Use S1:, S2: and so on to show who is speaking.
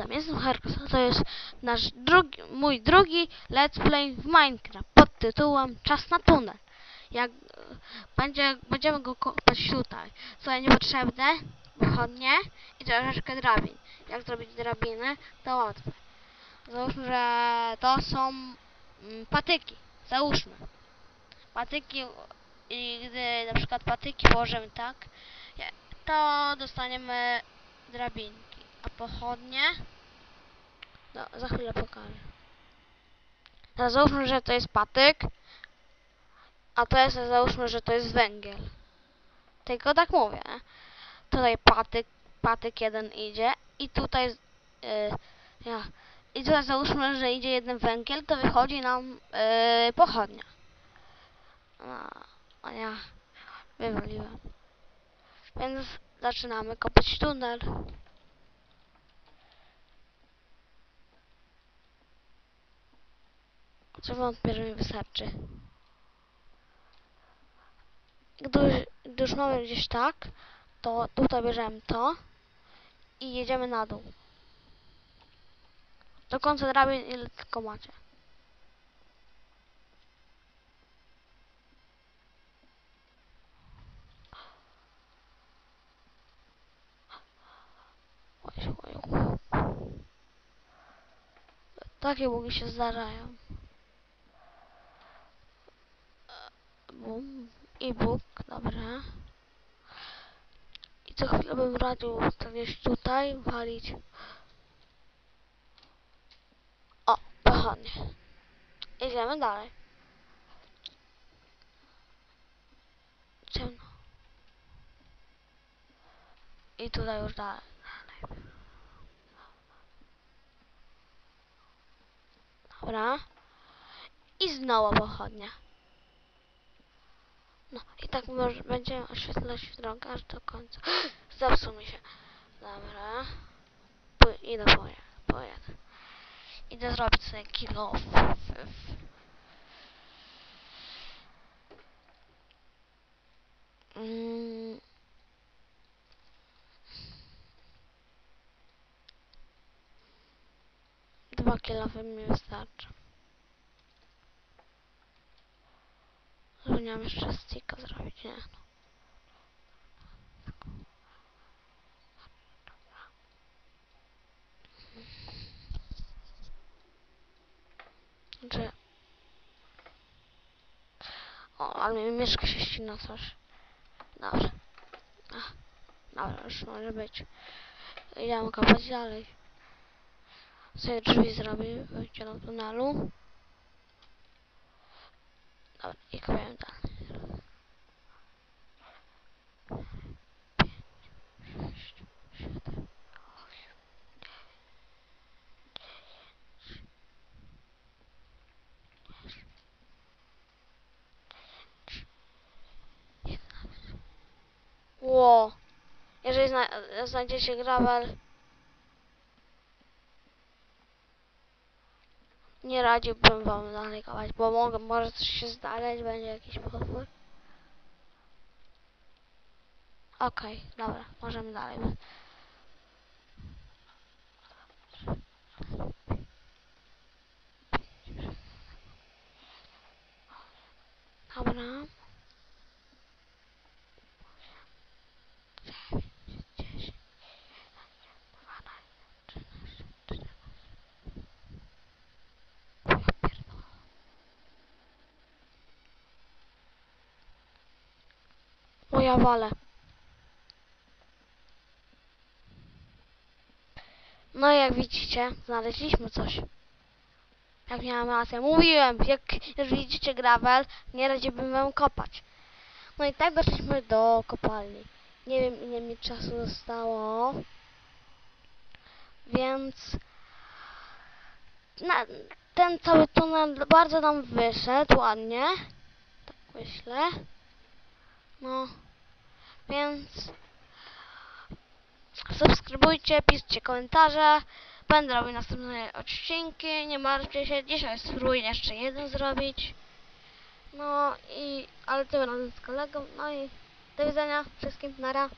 S1: witam, jestem Herkos, a to jest nasz drugi, mój drugi let's play w Minecraft pod tytułem Czas na tunel. Jak będzie, będziemy go kopać tutaj. Ja niepotrzebne, pochodnie i troszeczkę drabin. Jak zrobić drabiny, to łatwe. Załóżmy, że to są mm, patyki. Załóżmy. Patyki i gdy na przykład patyki położymy tak, to dostaniemy drabinki. A pochodnie? No, za chwilę pokażę. Teraz załóżmy, że to jest patyk, a to jest, załóżmy, że to jest węgiel. Tylko tak mówię. Tutaj patyk, patyk jeden idzie i tutaj, yy, ja, i tutaj załóżmy, że idzie jeden węgiel, to wychodzi nam yy, pochodnia. A, a ja wywaliłem. Więc zaczynamy kopać tunel. Wątpię, że mi wystarczy. Gdy, gdy już mamy gdzieś tak, to tutaj bierzemy to i jedziemy na dół. Do końca drabin ile tylko macie. Takie bugi się zdarzają. I Bóg, dobra. I co chwilę bym radził gdzieś tutaj walić. O, pochodnie. Idziemy dalej. Ciemno. I tutaj już dalej. dalej. Dobra. I znowu pochodnia. No i tak może będziemy oświetlać drogę aż do końca. Zepsuł mi się. Dobra. Idę pojedę. pojedę. Idę zrobić sobie kilo. Mm. Dwa kilofy mi wystarczy. Zapomniałam jeszcze sticka zrobić, nie? No. O, ale mi mieszka się ścina coś. Dobrze. Ach, dobra, już może być. Idziemy kopać dalej. Sobie drzwi zrobię, wyjdzie do tunelu. Dobra, i kopiemy dalej. Ło! Jeżeli zna znajdziecie gravel, nie radziłbym wam dalej kopać, bo mogę, może coś się zdarzyć, będzie jakiś potwór. Okej, dobra, możemy dalej. Dobra. O ja walę. No jak widzicie, znaleźliśmy coś. Jak miałem rację. Mówiłem, jak już widzicie gravel, nie radziłbym wam kopać. No i tak doszliśmy do kopalni. Nie wiem ile mi czasu zostało. Więc na, ten cały tunel bardzo nam wyszedł ładnie. Tak myślę. No. Więc subskrybujcie, piszcie komentarze. Będę robił następne odcinki. Nie martwcie się. Dzisiaj spróbuję jeszcze jeden zrobić. No i ale tym razem z kolegą. No i do widzenia wszystkim. Nara.